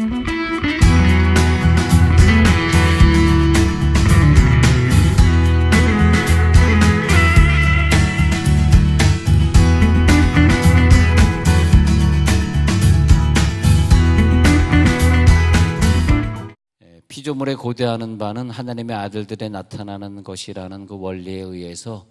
예, 피조물에 고대하는 바는 하나님의 아들들에 나타나는 것이라는 그 원리에 의해서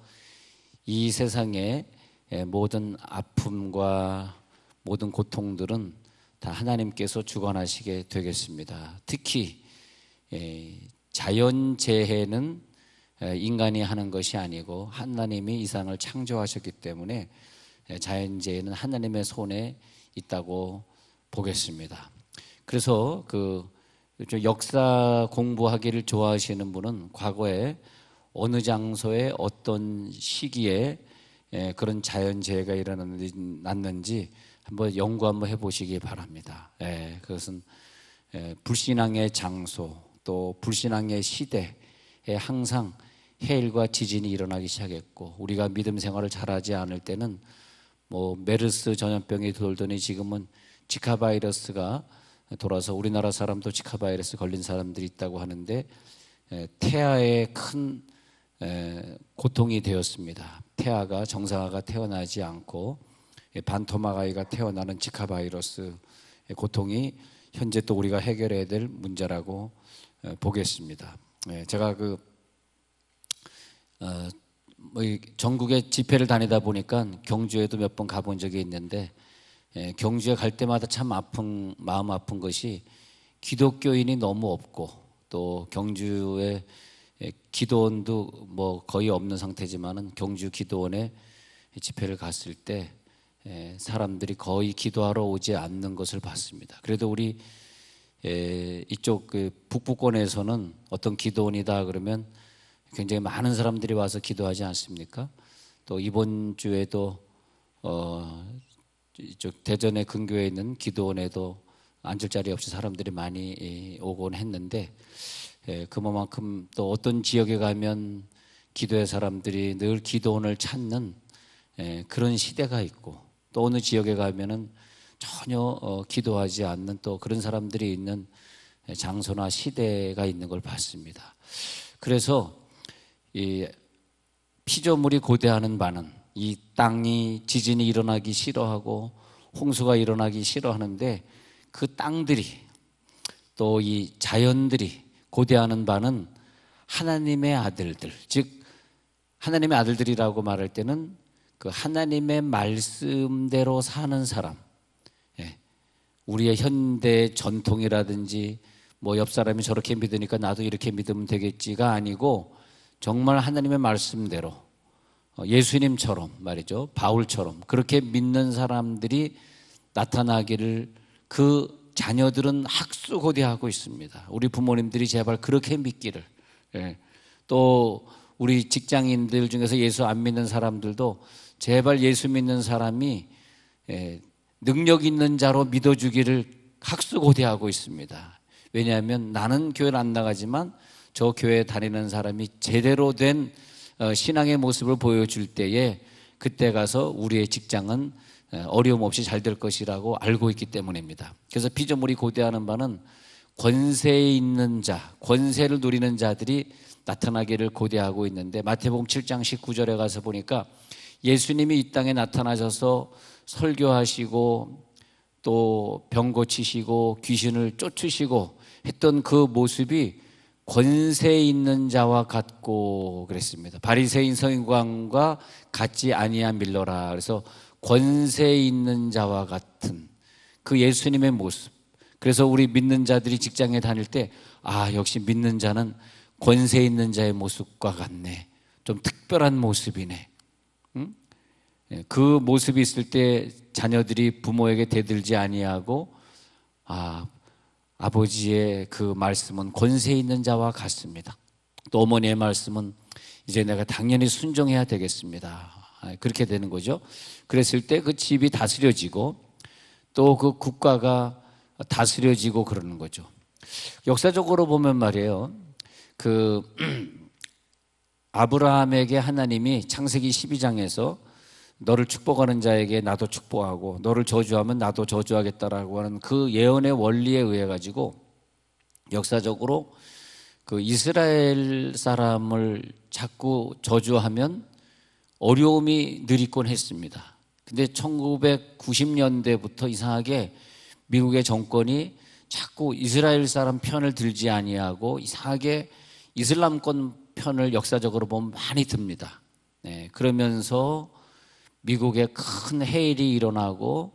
이 세상의 예, 모든 아픔과 모든 고통들은 다 하나님께서 주관하시게 되겠습니다. 특히 예, 자연 재해는 예, 인간이 하는 것이 아니고 하나님이 이상을 창조하셨기 때문에 예, 자연 재해는 하나님의 손에 있다고 보겠습니다. 그래서 그좀 역사 공부하기를 좋아하시는 분은 과거에 어느 장소에 어떤 시기에 예, 그런 자연재해가 일어났는지 한번 연구 한번 해보시기 바랍니다. 예, 그것은 예, 불신앙의 장소 또 불신앙의 시대에 항상 해일과 지진이 일어나기 시작했고 우리가 믿음 생활을 잘하지 않을 때는 뭐 메르스 전염병이 돌더니 지금은 지카 바이러스가 돌아서 우리나라 사람도 지카 바이러스 걸린 사람들이 있다고 하는데 에, 태아의 큰 에, 고통이 되었습니다. 태아가 정상아가 태어나지 않고 예, 반토막 아이가 태어나는 지카 바이러스의 고통이 현재 또 우리가 해결해야 될 문제라고 에, 보겠습니다. 예, 제가 그 어, 뭐이 전국에 집회를 다니다 보니까 경주에도 몇 번 가본 적이 있는데 예, 경주에 갈 때마다 참 아픈 마음 아픈 것이 기독교인이 너무 없고 또 경주에 예, 기도원도 뭐 거의 없는 상태지만은 경주 기도원에 집회를 갔을 때 예, 사람들이 거의 기도하러 오지 않는 것을 봤습니다. 그래도 우리 예, 이쪽 그 북부권에서는 어떤 기도원이다 그러면 굉장히 많은 사람들이 와서 기도하지 않습니까? 또 이번 주에도 어, 이쪽 대전의 근교에 있는 기도원에도 앉을 자리 없이 사람들이 많이 예, 오곤 했는데 예, 그만큼 또 어떤 지역에 가면 기도의 사람들이 늘 기도원을 찾는 예, 그런 시대가 있고 또 어느 지역에 가면은 전혀 어, 기도하지 않는 또 그런 사람들이 있는 장소나 시대가 있는 걸 봤습니다. 그래서 이 피조물이 고대하는 바는 이 땅이 지진이 일어나기 싫어하고 홍수가 일어나기 싫어하는데 그 땅들이 또 이 자연들이 고대하는 바는 하나님의 아들들 즉 하나님의 아들들이라고 말할 때는 그 하나님의 말씀대로 사는 사람 예. 우리의 현대 전통이라든지 뭐 옆 사람이 저렇게 믿으니까 나도 이렇게 믿으면 되겠지가 아니고 정말 하나님의 말씀대로 어, 예수님처럼 말이죠. 바울처럼 그렇게 믿는 사람들이 나타나기를 그 자녀들은 학수고대하고 있습니다. 우리 부모님들이 제발 그렇게 믿기를. 예. 또 우리 직장인들 중에서 예수 안 믿는 사람들도 제발 예수 믿는 사람이 예, 능력 있는 자로 믿어주기를 학수고대하고 있습니다. 왜냐하면 나는 교회를 안 나가지만 저 교회 다니는 사람이 제대로 된 어, 신앙의 모습을 보여줄 때에 그때 가서 우리의 직장은 어, 어려움 없이 잘 될 것이라고 알고 있기 때문입니다. 그래서 피조물이 고대하는 바는 권세에 있는 자, 권세를 누리는 자들이 나타나기를 고대하고 있는데 마태복음 7장 19절에 가서 보니까 예수님이 이 땅에 나타나셔서 설교하시고 또 병 고치시고 귀신을 쫓으시고 했던 그 모습이 권세 있는 자와 같고 그랬습니다. 바리새인 서인광과 같지 아니한 밀러라. 그래서 권세 있는 자와 같은 그 예수님의 모습. 그래서 우리 믿는 자들이 직장에 다닐 때 아, 역시 믿는 자는 권세 있는 자의 모습과 같네. 좀 특별한 모습이네. 응? 예, 그 모습이 있을 때 자녀들이 부모에게 대들지 아니하고 아, 아버지의 그 말씀은 권세 있는 자와 같습니다. 또 어머니의 말씀은 이제 내가 당연히 순종해야 되겠습니다. 아, 그렇게 되는 거죠. 그랬을 때 그 집이 다스려지고 또 그 국가가 다스려지고 그러는 거죠. 역사적으로 보면 말이에요. 그 아브라함에게 하나님이 창세기 12장에서 너를 축복하는 자에게 나도 축복하고 너를 저주하면 나도 저주하겠다라고 하는 그 예언의 원리에 의해 가지고 역사적으로 그 이스라엘 사람을 자꾸 저주하면 어려움이 늘 있곤 했습니다. 근데 1990년대부터 이상하게 미국의 정권이 자꾸 이스라엘 사람 편을 들지 아니하고 이상하게 이슬람권 편을 역사적으로 보면 많이 듭니다. 네, 그러면서 미국에 큰 해일이 일어나고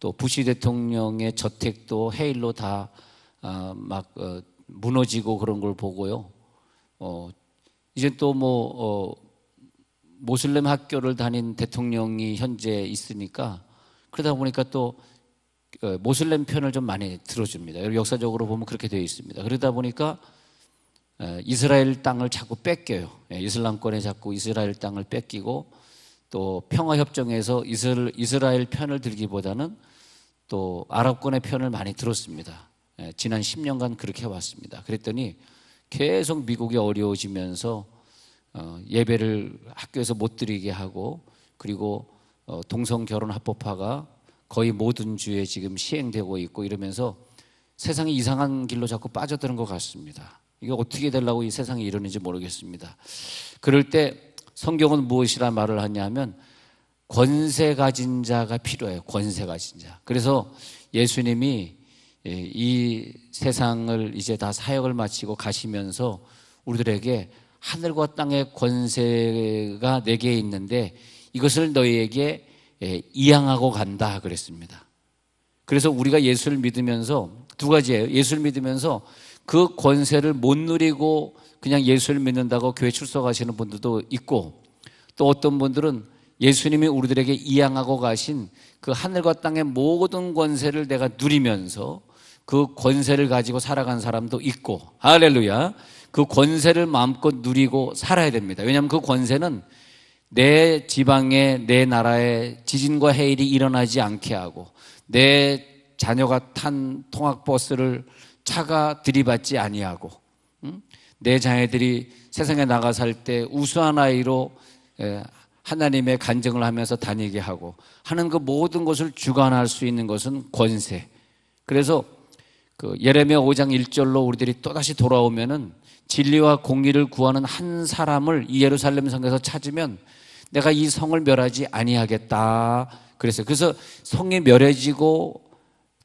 또 부시 대통령의 저택도 해일로 다막 어, 무너지고 그런 걸 보고요. 어, 이제 또뭐 어, 모슬렘 학교를 다닌 대통령이 현재 있으니까 그러다 보니까 또 어, 모슬렘 편을 좀 많이 들어줍니다. 역사적으로 보면 그렇게 되어 있습니다. 그러다 보니까 어, 이스라엘 땅을 자꾸 뺏겨요. 예, 이슬람권에 자꾸 이스라엘 땅을 뺏기고 또 평화협정에서 이스라엘 편을 들기보다는 또 아랍권의 편을 많이 들었습니다. 예, 지난 10년간 그렇게 해왔습니다. 그랬더니 계속 미국이 어려워지면서 어, 예배를 학교에서 못 드리게 하고 그리고 동성 결혼 합법화가 거의 모든 주에 지금 시행되고 있고 이러면서 세상이 이상한 길로 자꾸 빠져드는 것 같습니다. 이게 어떻게 되려고 이 세상이 이러는지 모르겠습니다. 그럴 때 성경은 무엇이라 말을 하냐면 권세 가진 자가 필요해요. 권세 가진 자. 그래서 예수님이 예, 이 세상을 이제 다 사역을 마치고 가시면서 우리들에게 하늘과 땅의 권세가 내게 있는데 이것을 너희에게 예, 이양하고 간다 그랬습니다. 그래서 우리가 예수를 믿으면서 두 가지예요. 예수를 믿으면서 그 권세를 못 누리고 그냥 예수를 믿는다고 교회 출석하시는 분들도 있고 또 어떤 분들은 예수님이 우리들에게 이양하고 가신 그 하늘과 땅의 모든 권세를 내가 누리면서 그 권세를 가지고 살아간 사람도 있고 할렐루야 그 권세를 마음껏 누리고 살아야 됩니다. 왜냐하면 그 권세는 내 지방에 내 나라에 지진과 해일이 일어나지 않게 하고 내 자녀가 탄 통학버스를 차가 들이받지 아니하고 내 자녀들이 세상에 나가 살 때 우수한 아이로 하나님의 간증을 하면서 다니게 하고 하는 그 모든 것을 주관할 수 있는 것은 권세. 그래서 그 예레미야 5장 1절로 우리들이 또다시 돌아오면은 진리와 공의를 구하는 한 사람을 이 예루살렘 성에서 찾으면 내가 이 성을 멸하지 아니하겠다. 그래서 그래서 성이 멸해지고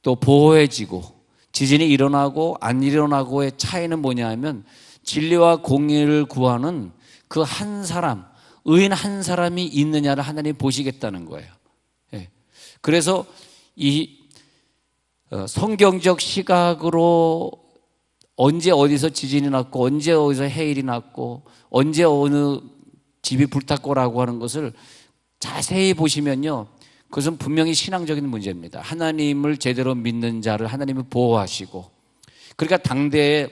또 보호해지고 지진이 일어나고 안 일어나고의 차이는 뭐냐 하면 진리와 공의를 구하는 그 한 사람, 의인 한 사람이 있느냐를 하나님 보시겠다는 거예요. 예. 그래서 이 어, 성경적 시각으로 언제 어디서 지진이 났고 언제 어디서 해일이 났고 언제 어느 집이 불탔고라고 하는 것을 자세히 보시면요. 그것은 분명히 신앙적인 문제입니다. 하나님을 제대로 믿는 자를 하나님이 보호하시고 그러니까 당대에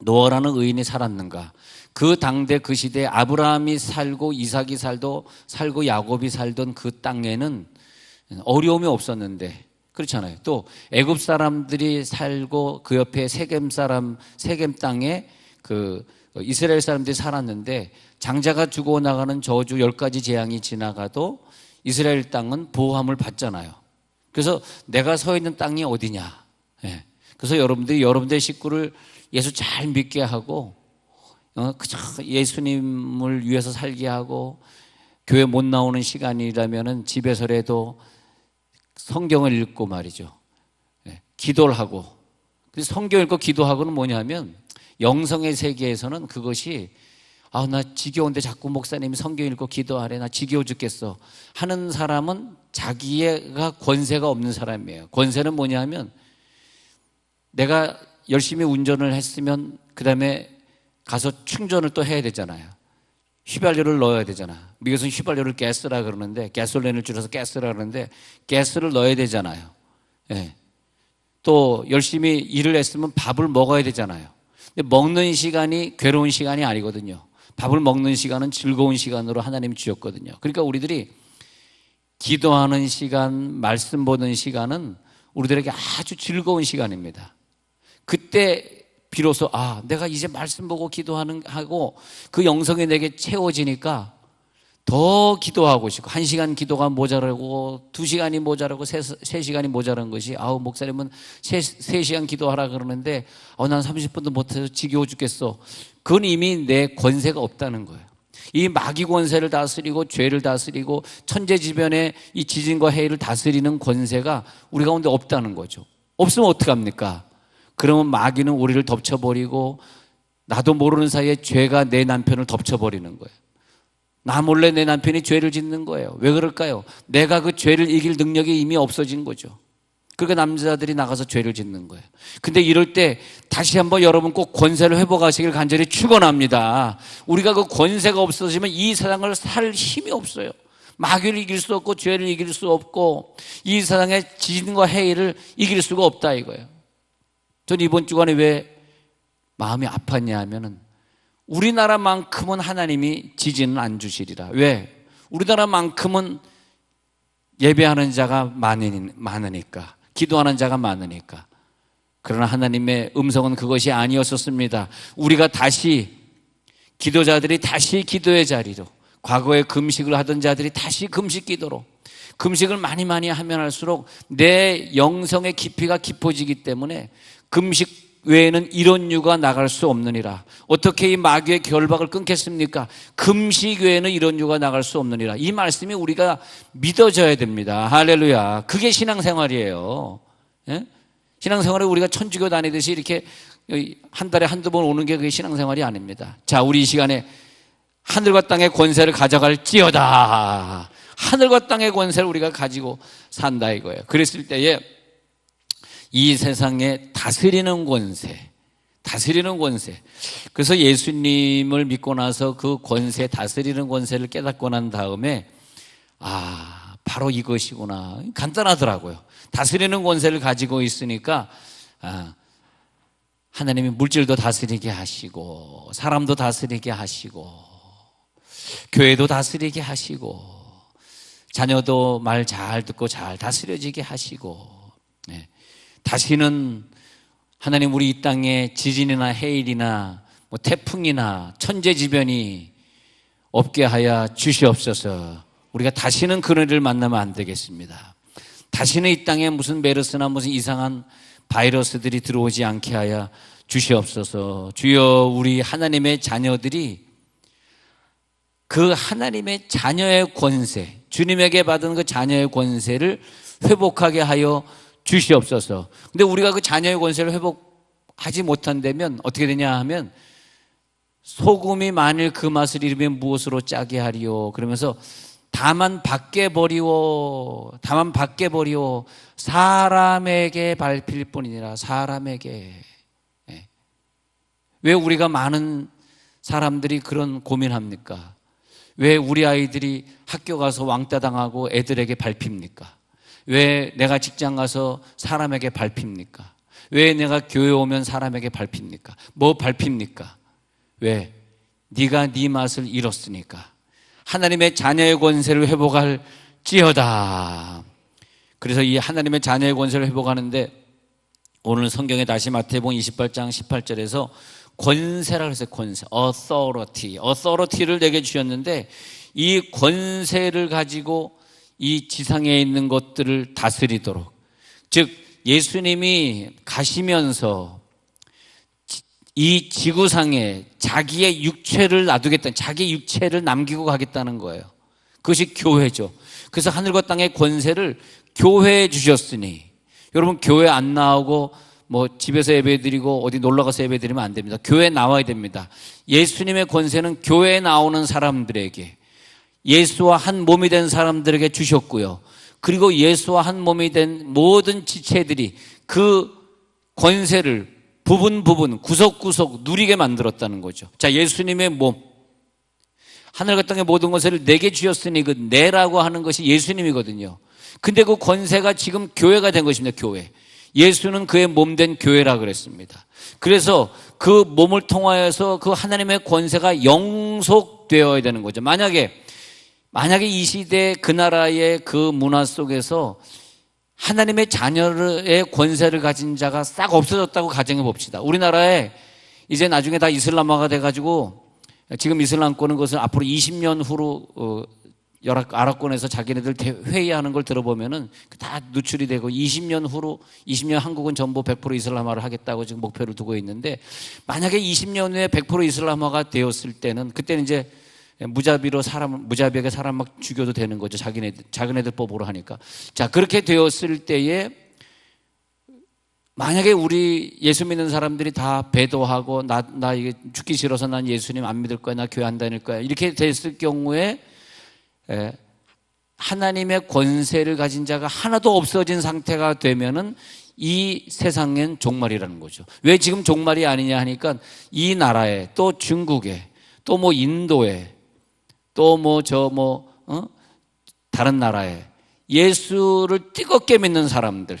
노아라는 의인이 살았는가? 그 당대 그 시대에 아브라함이 살고 이삭이 살도 살고 야곱이 살던 그 땅에는 어려움이 없었는데 그렇잖아요. 또 애굽 사람들이 살고 그 옆에 세겜 사람 세겜 땅에 그 이스라엘 사람들이 살았는데 장자가 죽어 나가는 저주 열 가지 재앙이 지나가도 이스라엘 땅은 보호함을 받잖아요. 그래서 내가 서 있는 땅이 어디냐. 예. 그래서 여러분들이 여러분들의 식구를 예수 잘 믿게 하고 어, 그저 예수님을 위해서 살게 하고 교회 못 나오는 시간이라면은 집에서라도 성경을 읽고 말이죠. 예. 기도를 하고. 그래서 성경 읽고 기도하고는 뭐냐면 영성의 세계에서는 그것이 아, 나 지겨운데 자꾸 목사님이 성경 읽고 기도하래. 나 지겨워 죽겠어. 하는 사람은 자기가 권세가 없는 사람이에요. 권세는 뭐냐면 내가 열심히 운전을 했으면 그 다음에 가서 충전을 또 해야 되잖아요. 휘발유를 넣어야 되잖아. 미국에서는 휘발유를 가스라 그러는데 가솔린을 줄여서 가스라 그러는데 가스를 넣어야 되잖아요. 예. 또 열심히 일을 했으면 밥을 먹어야 되잖아요. 근데 먹는 시간이 괴로운 시간이 아니거든요. 밥을 먹는 시간은 즐거운 시간으로 하나님이 주셨거든요. 그러니까 우리들이 기도하는 시간, 말씀 보는 시간은 우리들에게 아주 즐거운 시간입니다. 그때 비로소 아, 내가 이제 말씀 보고 기도하는 하고 그 영성이 내게 채워지니까 더 기도하고 싶고 한 시간 기도가 모자라고 두 시간이 모자라고 세, 세 시간이 모자란 것이 아우 목사님은 세, 세 시간 기도하라 그러는데 어, 난 30분도 못해서 지겨워 죽겠어. 그건 이미 내 권세가 없다는 거예요. 이 마귀 권세를 다스리고 죄를 다스리고 천재지변의 이 지진과 해일을 다스리는 권세가 우리 가운데 없다는 거죠. 없으면 어떡합니까? 그러면 마귀는 우리를 덮쳐버리고 나도 모르는 사이에 죄가 내 남편을 덮쳐버리는 거예요 나 몰래 내 남편이 죄를 짓는 거예요. 왜 그럴까요? 내가 그 죄를 이길 능력이 이미 없어진 거죠. 그러니까 남자들이 나가서 죄를 짓는 거예요. 근데 이럴 때 다시 한번 여러분 꼭 권세를 회복하시길 간절히 축원합니다. 우리가 그 권세가 없어지면 이 세상을 살 힘이 없어요. 마귀를 이길 수 없고 죄를 이길 수 없고 이 세상의 지진과 해일을 이길 수가 없다 이거예요. 전 이번 주간에 왜 마음이 아팠냐 하면은 우리나라만큼은 하나님이 지지는 안 주시리라. 왜? 우리나라만큼은 예배하는 자가 많으니까, 기도하는 자가 많으니까. 그러나 하나님의 음성은 그것이 아니었었습니다. 우리가 다시, 기도자들이 다시 기도의 자리로, 과거에 금식을 하던 자들이 다시 금식 기도로, 금식을 많이 많이 하면 할수록 내 영성의 깊이가 깊어지기 때문에 금식 외에는 이런 유가 나갈 수 없느니라. 어떻게 이 마귀의 결박을 끊겠습니까? 금식 외에는 이런 유가 나갈 수 없느니라. 이 말씀이 우리가 믿어져야 됩니다. 할렐루야. 그게 신앙생활이에요. 예? 신앙생활에 우리가 천주교 다니듯이 이렇게 한 달에 한두 번 오는 게 그게 신앙생활이 아닙니다. 자, 우리 이 시간에 하늘과 땅의 권세를 가져갈 지어다. 하늘과 땅의 권세를 우리가 가지고 산다 이거예요. 그랬을 때에 이 세상에 다스리는 권세, 다스리는 권세. 그래서 예수님을 믿고 나서 그 권세, 다스리는 권세를 깨닫고 난 다음에, 아, 바로 이것이구나. 간단하더라고요. 다스리는 권세를 가지고 있으니까, 아, 하나님이 물질도 다스리게 하시고, 사람도 다스리게 하시고, 교회도 다스리게 하시고, 자녀도 말 잘 듣고 잘 다스려지게 하시고, 네. 다시는 하나님 우리 이 땅에 지진이나 해일이나 뭐 태풍이나 천재지변이 없게 하여 주시옵소서. 우리가 다시는 그런 일을 만나면 안 되겠습니다. 다시는 이 땅에 무슨 메르스나 무슨 이상한 바이러스들이 들어오지 않게 하여 주시옵소서. 주여 우리 하나님의 자녀들이 그 하나님의 자녀의 권세, 주님에게 받은 그 자녀의 권세를 회복하게 하여 주시옵소서. 근데 우리가 그 자녀의 권세를 회복하지 못한다면 어떻게 되냐 하면 소금이 만일 그 맛을 잃으면 무엇으로 짜게 하리요? 그러면서 다만 밖에 버리오, 다만 밖에 버리오, 사람에게 밟힐 뿐이니라, 사람에게. 예. 왜 우리가 많은 사람들이 그런 고민합니까? 왜 우리 아이들이 학교 가서 왕따 당하고 애들에게 밟힙니까? 왜 내가 직장 가서 사람에게 밟힙니까? 왜 내가 교회 오면 사람에게 밟힙니까? 뭐 밟힙니까? 왜? 네가 네 맛을 잃었으니까. 하나님의 자녀의 권세를 회복할 지어다. 그래서 이 하나님의 자녀의 권세를 회복하는데 오늘 성경에 다시 마태복음 28장 18절에서 권세라 그랬어요. 권세. authority. authority를 내게 주셨는데 이 권세를 가지고 이 지상에 있는 것들을 다스리도록 즉 예수님이 가시면서 이 지구상에 자기의 육체를 놔두겠다는 자기 육체를 남기고 가겠다는 거예요. 그것이 교회죠. 그래서 하늘과 땅의 권세를 교회에 주셨으니 여러분 교회 안 나오고 뭐 집에서 예배 드리고 어디 놀러 가서 예배 드리면 안 됩니다. 교회 나와야 됩니다. 예수님의 권세는 교회에 나오는 사람들에게 예수와 한 몸이 된 사람들에게 주셨고요. 그리고 예수와 한 몸이 된 모든 지체들이 그 권세를 부분 부분 구석구석 누리게 만들었다는 거죠. 자, 예수님의 몸. 하늘과 땅의 모든 것을 내게 주셨으니 그 내라고 하는 것이 예수님이거든요. 근데 그 권세가 지금 교회가 된 것입니다. 교회. 예수는 그의 몸 된 교회라 그랬습니다. 그래서 그 몸을 통하여서 그 하나님의 권세가 영속되어야 되는 거죠. 만약에 만약에 이 시대 그 나라의 그 문화 속에서 하나님의 자녀의 권세를 가진 자가 싹 없어졌다고 가정해 봅시다. 우리나라에 이제 나중에 다 이슬람화가 돼가지고 지금 이슬람권은 그것을 앞으로 20년 후로 어, 아랍권에서 자기네들 대- 회의하는 걸 들어보면은 다 누출이 되고 20년 후로 20년 한국은 전부 100% 이슬람화를 하겠다고 지금 목표를 두고 있는데 만약에 20년 후에 100% 이슬람화가 되었을 때는 그때는 이제 무자비로 사람 무자비하게 사람 막 죽여도 되는 거죠. 자기네들 작은 애들 법으로 하니까. 자, 그렇게 되었을 때에 만약에 우리 예수 믿는 사람들이 다 배도하고 나, 나 이게 죽기 싫어서 난 예수님 안 믿을 거야. 나 교회 안 다닐 거야. 이렇게 됐을 경우에 에, 하나님의 권세를 가진 자가 하나도 없어진 상태가 되면은 이 세상엔 종말이라는 거죠. 왜 지금 종말이 아니냐 하니까 이 나라에 또 중국에 또 뭐 인도에 또 뭐저뭐 어? 다른 나라에 예수를 뜨겁게 믿는 사람들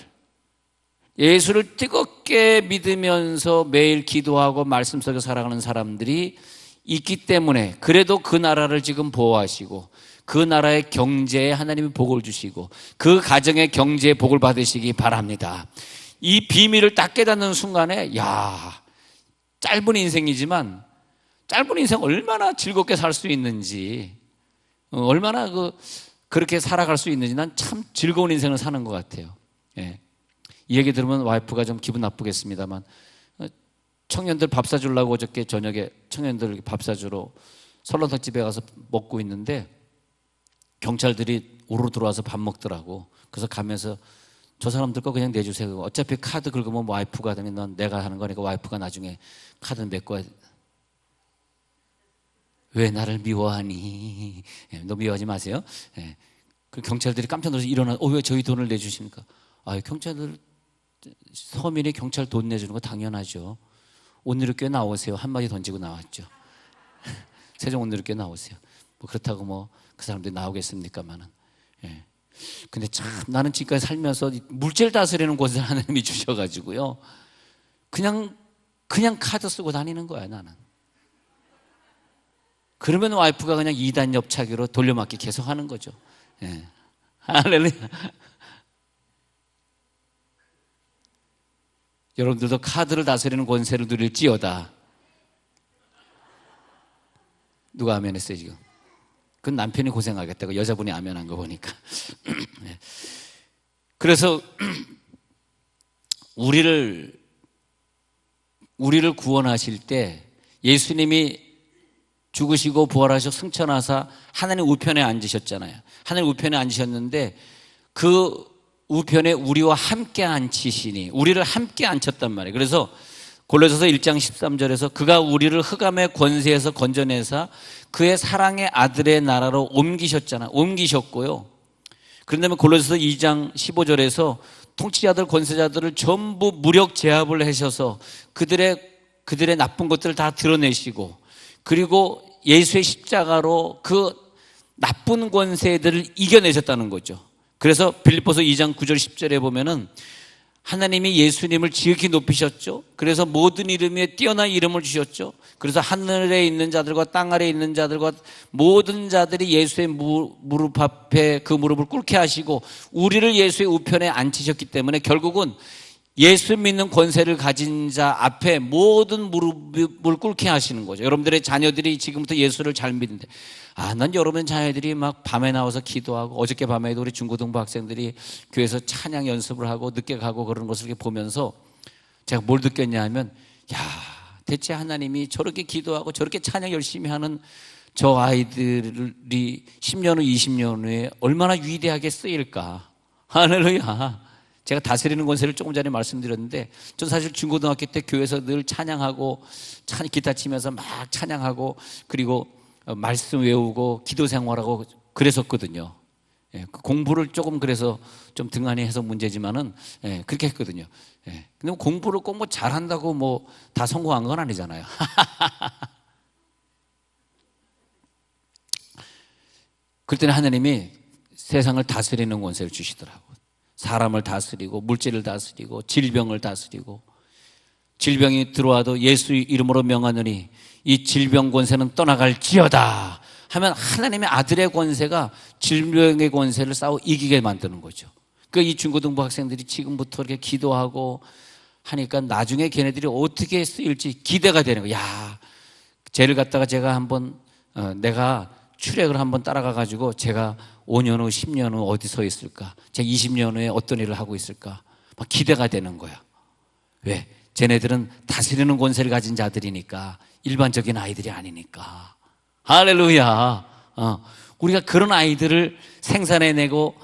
예수를 뜨겁게 믿으면서 매일 기도하고 말씀 속에 살아가는 사람들이 있기 때문에 그래도 그 나라를 지금 보호하시고 그 나라의 경제에 하나님이 복을 주시고 그 가정의 경제에 복을 받으시기 바랍니다. 이 비밀을 딱 깨닫는 순간에 야 짧은 인생이지만 짧은 인생 얼마나 즐겁게 살 수 있는지 어, 얼마나 그 그렇게 살아갈 수 있는지 난 참 즐거운 인생을 사는 것 같아요. 예. 이 얘기 들으면 와이프가 좀 기분 나쁘겠습니다만 어, 청년들 밥 사주려고 어저께 저녁에 청년들 밥 사주러 설렁탕 집에 가서 먹고 있는데 경찰들이 우르르 들어와서 밥 먹더라고. 그래서 가면서 저 사람들 거 그냥 내주세요. 어차피 카드 긁으면 와이프가 되면 넌 내가 하는 거니까 와이프가 나중에 카드 메꿔. 왜 나를 미워하니? 예, 너 미워하지 마세요. 예. 그 경찰들이 깜짝 놀라서 일어나, 어, 왜 저희 돈을 내주십니까? 아, 경찰들, 서민이 경찰 돈 내주는 거 당연하죠. 오늘은 꽤 나오세요. 한마디 던지고 나왔죠. 세종 오늘은 꽤 나오세요. 뭐 그렇다고 뭐 그 사람들이 나오겠습니까만은. 예. 근데 참 나는 지금까지 살면서 이 물질 다스리는 곳을 하나님이 주셔가지고요. 그냥, 그냥 카드 쓰고 다니는 거야, 나는. 그러면 와이프가 그냥 2단 옆차기로 돌려막기 계속 하는 거죠. 예. 할렐루야. 여러분들도 카드를 다스리는 권세를 누릴지어다. 누가 아멘 했어요, 지금? 그건 남편이 고생하겠다고 여자분이 아멘 한 거 보니까. 네. 그래서 우리를 우리를 구원하실 때 예수님이 죽으시고 부활하셔 승천하사 하나님 우편에 앉으셨잖아요. 하나님 우편에 앉으셨는데 그 우편에 우리와 함께 앉히시니 우리를 함께 앉혔단 말이에요. 그래서 골로새서 1장 13절에서 그가 우리를 흑암의 권세에서 건져내사 그의 사랑의 아들의 나라로 옮기셨잖아. 옮기셨고요. 그런다면 골로새서 2장 15절에서 통치자들 권세자들을 전부 무력 제압을 하셔서 그들의 그들의 나쁜 것들을 다 드러내시고 그리고 예수의 십자가로 그 나쁜 권세들을 이겨내셨다는 거죠. 그래서 빌립보서 2장 9절 10절에 보면은 하나님이 예수님을 지극히 높이셨죠. 그래서 모든 이름에 뛰어난 이름을 주셨죠. 그래서 하늘에 있는 자들과 땅 아래에 있는 자들과 모든 자들이 예수의 무, 무릎 앞에 그 무릎을 꿇게 하시고 우리를 예수의 우편에 앉히셨기 때문에 결국은 예수 믿는 권세를 가진 자 앞에 모든 무릎을 꿇게 하시는 거죠. 여러분들의 자녀들이 지금부터 예수를 잘 믿는데, 아, 난 여러분 자녀들이 막 밤에 나와서 기도하고, 어저께 밤에도 우리 중고등부 학생들이 교회에서 찬양 연습을 하고 늦게 가고 그러는 것을 이렇게 보면서 제가 뭘 느꼈냐 하면, 야, 대체 하나님이 저렇게 기도하고 저렇게 찬양 열심히 하는 저 아이들이 10년 후, 20년 후에 얼마나 위대하게 쓰일까. 할렐루야. 제가 다스리는 권세를 조금 전에 말씀드렸는데 전 사실 중고등학교 때 교회에서 늘 찬양하고 찬 기타 치면서 막 찬양하고 그리고 어, 말씀 외우고 기도 생활하고 그랬었거든요. 예, 그 공부를 조금 그래서 좀 등한히 해서 문제지만은 예, 그렇게 했거든요. 예, 근데 공부를 꼭 뭐 잘한다고 뭐 다 성공한 건 아니잖아요. 때는 하나님이 세상을 다스리는 권세를 주시더라고. 사람을 다스리고 물질을 다스리고 질병을 다스리고 질병이 들어와도 예수 이름으로 명하느니 이 질병 권세는 떠나갈지어다 하면 하나님의 아들의 권세가 질병의 권세를 싸워 이기게 만드는 거죠. 그이 중고등부 학생들이 지금부터 이렇게 기도하고 하니까 나중에 걔네들이 어떻게 쓰일지 기대가 되는 거야. 야, 쟤를 갖다가 제가 한번 어, 내가 출애을 한번 따라가 가지고 제가 5년 후, 10년 후 어디 서 있을까? 제가 20년 후에 어떤 일을 하고 있을까? 막 기대가 되는 거야. 왜? 쟤네들은 다스리는 권세를 가진 자들이니까 일반적인 아이들이 아니니까. 할렐루야. 어, 우리가 그런 아이들을 생산해내고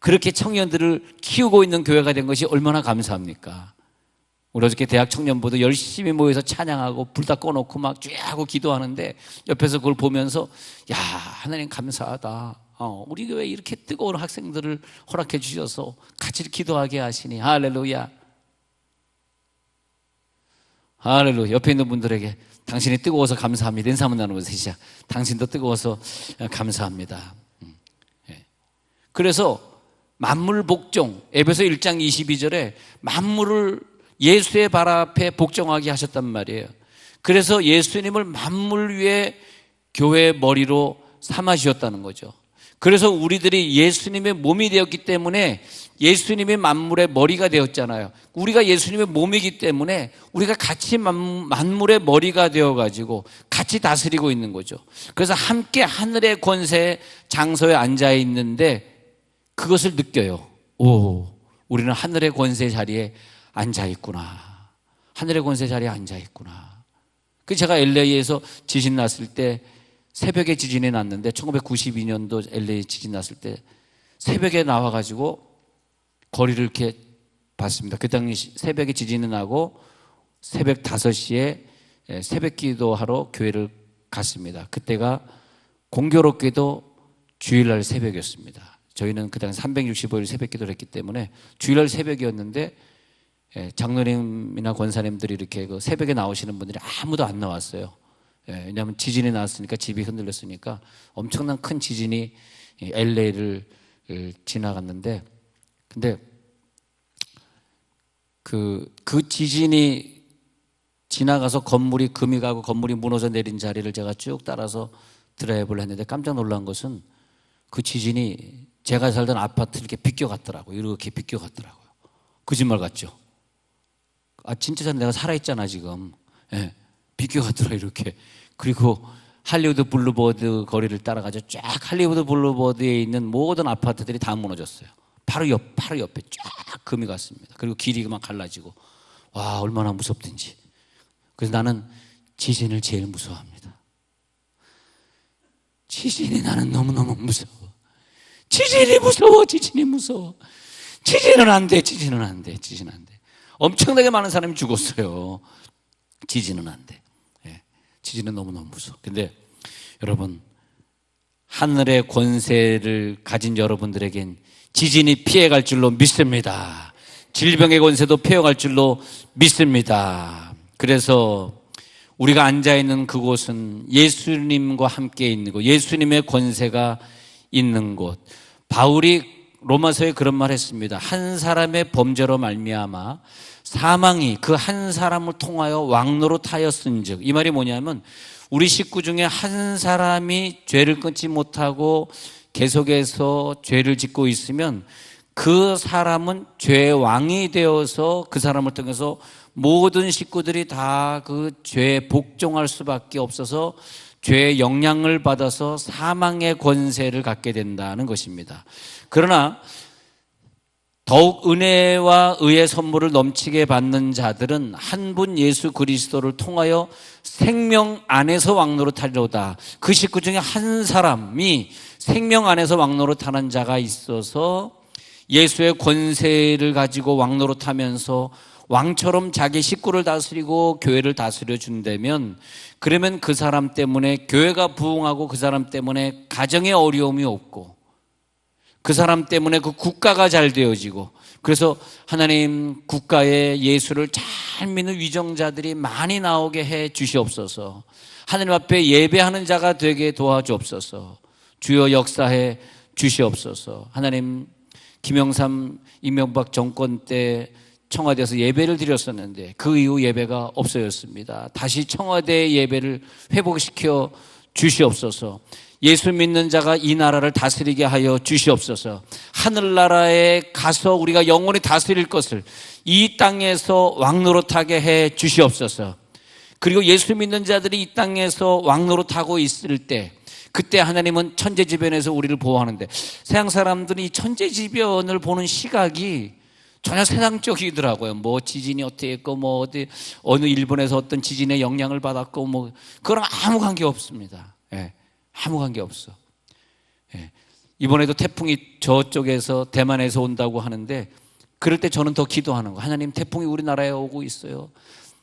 그렇게 청년들을 키우고 있는 교회가 된 것이 얼마나 감사합니까? 우리 어저께 대학 청년부도 열심히 모여서 찬양하고 불 다 꺼놓고 막 쥐하고 기도하는데 옆에서 그걸 보면서 야 하나님 감사하다. 어, 우리 교회 이렇게 뜨거운 학생들을 허락해 주셔서 같이 기도하게 하시니 할렐루야. 할렐루야. 옆에 있는 분들에게 당신이 뜨거워서 감사합니다. 인사 한번 나누면서 시작. 당신도 뜨거워서 감사합니다. 음, 예. 그래서 만물 복종 에베소 1장 22절에 만물을 예수의 발 앞에 복종하게 하셨단 말이에요. 그래서 예수님을 만물 위에 교회의 머리로 삼아주셨다는 거죠. 그래서 우리들이 예수님의 몸이 되었기 때문에 예수님의 만물의 머리가 되었잖아요. 우리가 예수님의 몸이기 때문에 우리가 같이 만물의 머리가 되어가지고 같이 다스리고 있는 거죠. 그래서 함께 하늘의 권세 장소에 앉아 있는데 그것을 느껴요. 오, 우리는 하늘의 권세 자리에 앉아 있구나. 하늘의 권세 자리에 앉아 있구나. 그 제가 LA에서 지진 났을 때 새벽에 지진이 났는데 1992년도 LA 지진 났을 때 새벽에 나와가지고 거리를 이렇게 봤습니다. 그 당시 새벽에 지진이 나고 새벽 5시에 새벽 기도하러 교회를 갔습니다. 그때가 공교롭게도 주일날 새벽이었습니다. 저희는 그 당시 365일 새벽 기도를 했기 때문에 주일날 새벽이었는데 장로님이나 권사님들이 이렇게 그 새벽에 나오시는 분들이 아무도 안 나왔어요. 왜냐하면 지진이 났으니까 집이 흔들렸으니까 엄청난 큰 지진이 LA를 지나갔는데 근데 그, 그 지진이 지나가서 건물이 금이 가고 건물이 무너져 내린 자리를 제가 쭉 따라서 드라이브를 했는데 깜짝 놀란 것은 그 지진이 제가 살던 아파트 이렇게 비껴갔더라고요. 이렇게 비껴갔더라고요. 거짓말 같죠? 아, 진짜 내가 살아있잖아, 지금. 예, 비껴갔더라, 이렇게. 그리고 할리우드 블루버드 거리를 따라가죠. 쫙 할리우드 블루버드에 있는 모든 아파트들이 다 무너졌어요. 바로 옆, 바로 옆에 쫙 금이 갔습니다. 그리고 길이 막 갈라지고. 와, 얼마나 무섭든지. 그래서 나는 지진을 제일 무서워합니다. 지진이 나는 너무너무 무서워. 지진이 무서워, 지진이 무서워. 지진은 안 돼, 지진은 안 돼, 지진은 안 돼. 엄청나게 많은 사람이 죽었어요. 지진은 안 돼. 예, 지진은 너무너무 무서워. 근데 여러분, 하늘의 권세를 가진 여러분들에겐 지진이 피해갈 줄로 믿습니다. 질병의 권세도 피해갈 줄로 믿습니다. 그래서 우리가 앉아 있는 그곳은 예수님과 함께 있는 곳, 예수님의 권세가 있는 곳. 바울이 로마서에 그런 말 했습니다. 한 사람의 범죄로 말미암아 사망이 그 한 사람을 통하여 왕노로 타였은즉 이 말이 뭐냐면 우리 식구 중에 한 사람이 죄를 끊지 못하고 계속해서 죄를 짓고 있으면 그 사람은 죄의 왕이 되어서 그 사람을 통해서 모든 식구들이 다 그 죄에 복종할 수밖에 없어서 죄의 영향을 받아서 사망의 권세를 갖게 된다는 것입니다. 그러나 더욱 은혜와 의의 선물을 넘치게 받는 자들은 한 분 예수 그리스도를 통하여 생명 안에서 왕노로 타리로다. 그 식구 중에 한 사람이 생명 안에서 왕노로 타는 자가 있어서 예수의 권세를 가지고 왕노로 타면서 왕처럼 자기 식구를 다스리고 교회를 다스려 준다면 그러면 그 사람 때문에 교회가 부흥하고 그 사람 때문에 가정에 어려움이 없고 그 사람 때문에 그 국가가 잘 되어지고 그래서 하나님 국가에 예수를 잘 믿는 위정자들이 많이 나오게 해 주시옵소서. 하나님 앞에 예배하는 자가 되게 도와주옵소서. 주여 역사해 주시옵소서. 하나님 김영삼 이명박 정권 때 청와대에서 예배를 드렸었는데 그 이후 예배가 없어졌습니다. 다시 청와대 예배를 회복시켜 주시옵소서. 예수 믿는 자가 이 나라를 다스리게 하여 주시옵소서. 하늘나라에 가서 우리가 영원히 다스릴 것을 이 땅에서 왕노릇하게 해 주시옵소서. 그리고 예수 믿는 자들이 이 땅에서 왕노릇하고 있을 때 그때 하나님은 천재지변에서 우리를 보호하는데 세상 사람들이 이 천재지변을 보는 시각이 전혀 세상적이더라고요. 뭐 지진이 어떻게 했고 뭐 어디 어느 일본에서 어떤 지진의 영향을 받았고 뭐 그거랑 아무 관계 없습니다. 예. 아무 관계 없어. 예. 이번에도 태풍이 저쪽에서 대만에서 온다고 하는데 그럴 때 저는 더 기도하는 거. 하나님 태풍이 우리나라에 오고 있어요.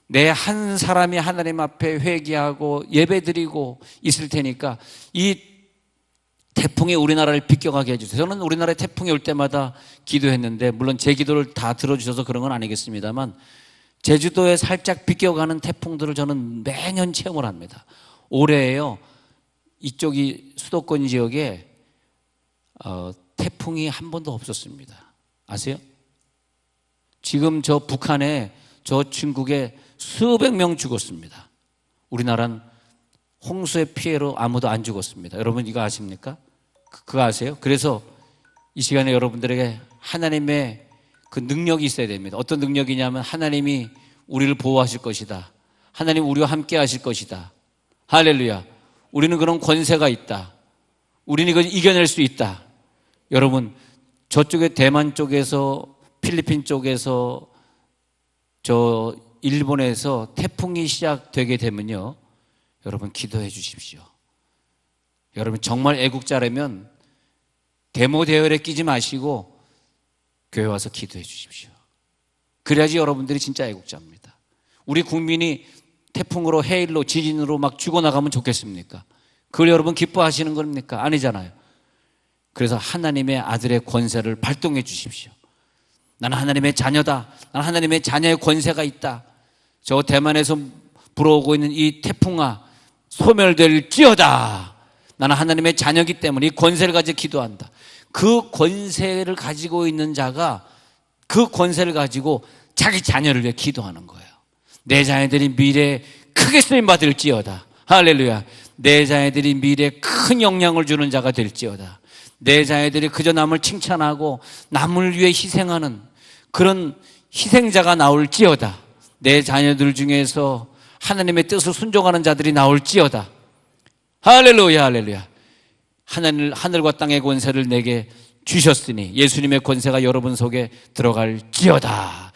내 한 사람이 하나님 앞에 회개하고 예배드리고 있을 테니까 이 태풍이 우리나라를 비껴가게 해주세요. 저는 우리나라에 태풍이 올 때마다 기도했는데 물론 제 기도를 다 들어주셔서 그런 건 아니겠습니다만 제주도에 살짝 비껴가는 태풍들을 저는 매년 체험을 합니다. 올해에요 이쪽이 수도권 지역에 어, 태풍이 한 번도 없었습니다. 아세요? 지금 저 북한에 저 중국에 수백 명 죽었습니다. 우리나라는 홍수의 피해로 아무도 안 죽었습니다. 여러분 이거 아십니까? 그- 그거 아세요? 그래서 이 시간에 여러분들에게 하나님의 그 능력이 있어야 됩니다. 어떤 능력이냐면 하나님이 우리를 보호하실 것이다. 하나님 우리와 함께 하실 것이다. 할렐루야. 우리는 그런 권세가 있다. 우리는 이걸 이겨낼 수 있다. 여러분, 저쪽에 대만 쪽에서 필리핀 쪽에서 저 일본에서 태풍이 시작되게 되면요. 여러분 기도해 주십시오. 여러분 정말 애국자라면 데모 대열에 끼지 마시고 교회 와서 기도해 주십시오. 그래야지 여러분들이 진짜 애국자입니다. 우리 국민이 태풍으로 해일로 지진으로 막 죽어나가면 좋겠습니까? 그걸 여러분 기뻐하시는 겁니까? 아니잖아요. 그래서 하나님의 아들의 권세를 발동해 주십시오. 나는 하나님의 자녀다. 나는 하나님의 자녀의 권세가 있다. 저 대만에서 불어오고 있는 이 태풍아 소멸될지어다. 나는 하나님의 자녀기 때문에 이 권세를 가지고 기도한다. 그 권세를 가지고 있는 자가 그 권세를 가지고 자기 자녀를 위해 기도하는 거예요. 내 자녀들이 미래에 크게 쓰임 받을지어다. 할렐루야. 내 자녀들이 미래에 큰 영향을 주는 자가 될지어다. 내 자녀들이 그저 남을 칭찬하고 남을 위해 희생하는 그런 희생자가 나올지어다. 내 자녀들 중에서 하나님의 뜻을 순종하는 자들이 나올지어다. 할렐루야, 할렐루야. 하늘, 하늘과 땅의 권세를 내게 주셨으니 예수님의 권세가 여러분 속에 들어갈지어다.